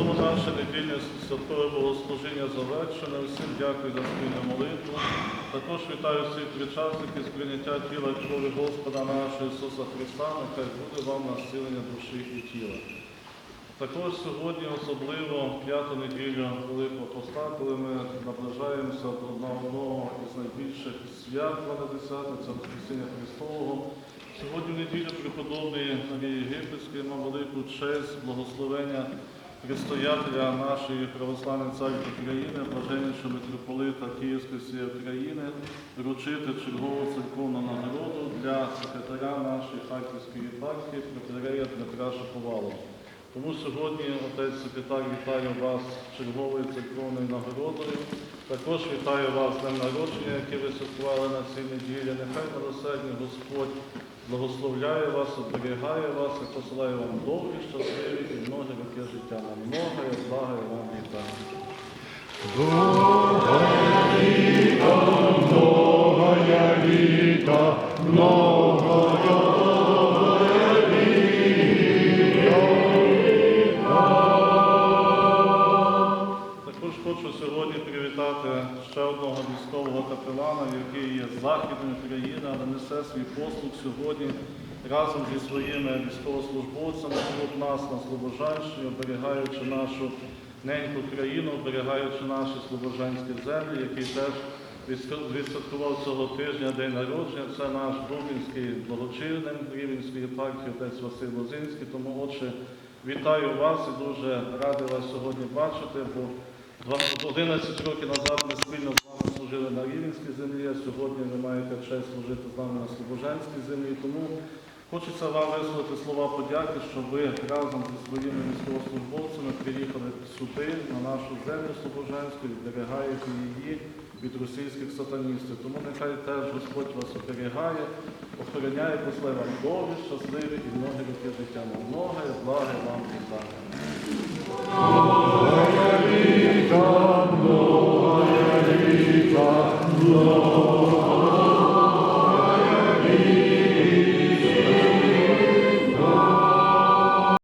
цьому наше недільне святкове богослужіння завершено. Всім дякую за спільну молитву. Також вітаю всіх причасників з прийняття тіла крові Господа нашого Ісуса Христа. Нехай буде вам на зцілення душі і тіла. Також сьогодні особливо п'яту неділю Великого Поста, коли ми наближаємося до одного із найбільших свят Дванадесятниця Воскресіння Христового. Сьогодні в неділю преподобної Марії Єгипетської мав велику честь благословення предстоятеля нашої православної церкви України, блаженнішого митрополита Київської всієї України, вручити чергову церковну нагороду для секретаря нашої Харківської єпархії, протирея Дмитра Шаповалова. Тому сьогодні отець секретар вітає вас черговою церковною нагородою. Також вітаю вас з днем народження, яке ви святкували на цій неділі. Нехай милосердний Господь благословляє вас, оберігає вас і посилає вам довгі, щасливі і многі роки життя. На много і блага і вам літа. Многая літа, многая ще одного військового капелана, який є Західної України, але несе свій послуг сьогодні разом зі своїми військовослужбовцями тут нас на Слобожанщині, оберігаючи нашу неньку країну, оберігаючи наші слобожанські землі, який теж відсвя- відсвяткував цього тижня день народження. Це наш Дубінський благочинний Рівенської єпархії, отець Василь Лозинський. Тому, отче, вітаю вас і дуже радий вас сьогодні бачити, бо 11 років назад ми спільно з вами служили на Рівненській землі, а сьогодні ви маєте честь служити з нами на Слобожанській землі. Тому хочеться вам висловити слова подяки, що ви разом зі своїми військовослужбовцями приїхали сюди, на нашу землю Слобожанську, і берегаєте її від російських сатаністів. Тому нехай теж Господь вас оберігає, охороняє, послає вам довгі, щасливі і многі роки життя. На многе, благе вам і благе. Літа, многая літа, многая